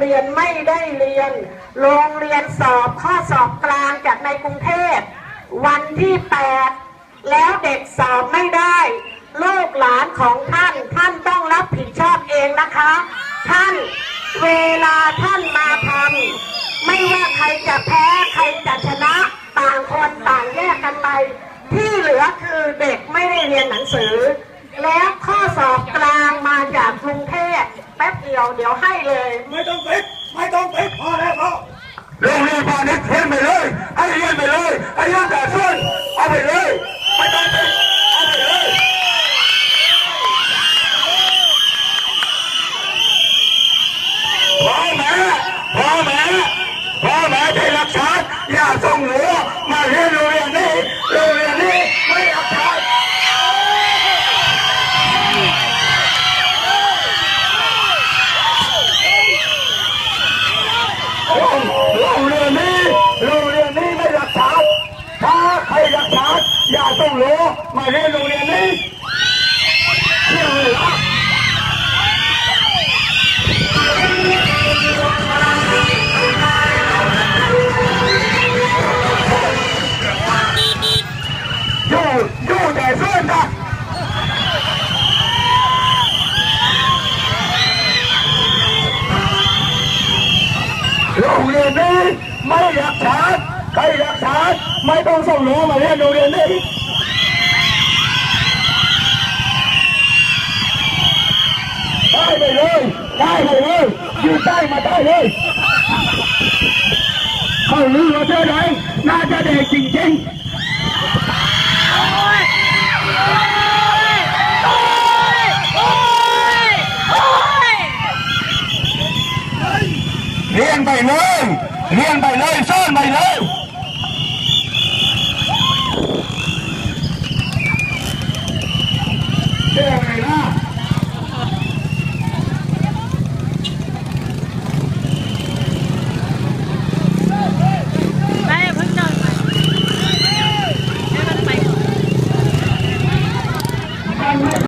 เรียนไม่ได้เรียน โรงเรียนสอบข้อสอบกลางจากในกรุงเทพ วันที่ 8 แล้วเด็กสอบไม่ได้ ลูกหลานของท่านท่านต้องรับผิดชอบเองนะคะ ท่านเวลาท่านมาทำไม่ว่าใครจะแพ้ใครจะชนะต่างคนต่างแยกกันไป ที่เหลือคือเด็กไม่ได้เรียนหนังสือ ดียวเดี๋ยวให้เลย ไม่ต้องติดไม่ต้องติดพอแล้วพอโรงเรียนพาณิชย์เรียนไปเลยให้เรียนไปเลยให้เรียนแต่ส่วนเอาไปเลยไม่ต้องติดเอาไปเลยพ่อแม่พ่อแม่พ่อแม่ที่รักษาอย่าส่งหนูมาเรียนโรงเรียนนี้โรงเรียนนี้ไม่รักษาโรงโรงเรียนนี้โรงเรียนนี้ไม่รักษาถ้าใครรักษา อย่าส่งหนูมาเรียนโรงเรียนนี้เชื่อเลยนะอยู่อยู่แต่เพื่อนนะโรงเรียนนี้ไม่อยากชาร์ จใครอยากชาร์จไม่ต้องส่งหนูมาเรียนโรงเรียนนี้ได้ไปเลยได้ไปเลยอยู่ใต้มาได้เลยเขาลือว่าเธอไหนน่าจะเด็กจริงๆเรียนไปเลยเรียนไปเลยซ่อนไปเลย